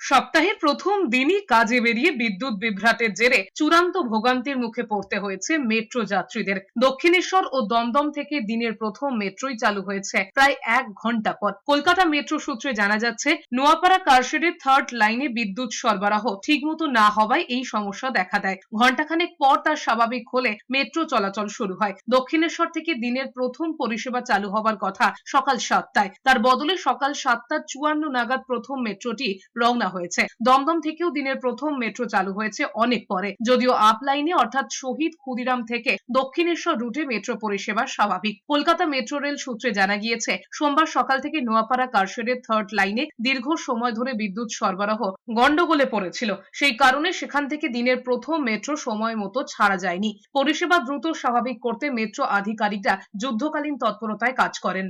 সপ্তাহের প্রথম দিনই কাজে বেরিয়ে বিদ্যুৎ বিভ্রাটের জেরে চূড়ান্ত ভোগান্তির মুখে পড়তে হয়েছে মেট্রো যাত্রীদের। দক্ষিণেশ্বর ও দমদম থেকে দিনের প্রথম মেট্রোই চালু হয়েছে প্রায় এক ঘণ্টা পর। কলকাতা মেট্রো সূত্রে জানা যাচ্ছে, নোয়াপাড়া কারশেডের থার্ড লাইনে বিদ্যুৎ সরবরাহ ঠিকমতো না হওয়ায় এই সমস্যা দেখা দেয়। ঘন্টাখানেক পর তার স্বাভাবিক হলে মেট্রো চলাচল শুরু হয়। দক্ষিণেশ্বর থেকে দিনের প্রথম পরিষেবা চালু হবার কথা সকাল সাতটায়। তার বদলে সকাল সাতটা চুয়ান্ন নাগাদ প্রথম মেট্রোটি রওনা হয়েছে। দমদম থেকেও দিনের প্রথম মেট্রো চালু হয়েছে অনেক পরে। যদিও আপ লাইনে অর্থাৎ শহীদ ক্ষুদিরাম থেকে দক্ষিণেশ্বর রুটে মেট্রো পরিষেবা স্বাভাবিক। কলকাতা মেট্রো রেল সূত্রে জানা গিয়েছে, সোমবার সকাল থেকে নোয়াপাড়া কারশেডের থার্ড লাইনে দীর্ঘ সময় ধরে বিদ্যুৎ সরবরাহ গন্ডগোলে পড়েছিল। সেই কারণে সেখান থেকে দিনের প্রথম মেট্রো সময় মতো ছাড়া যায়নি। পরিষেবা দ্রুত স্বাভাবিক করতে মেট্রো আধিকারিকরা যুদ্ধকালীন তৎপরতায় কাজ করেন।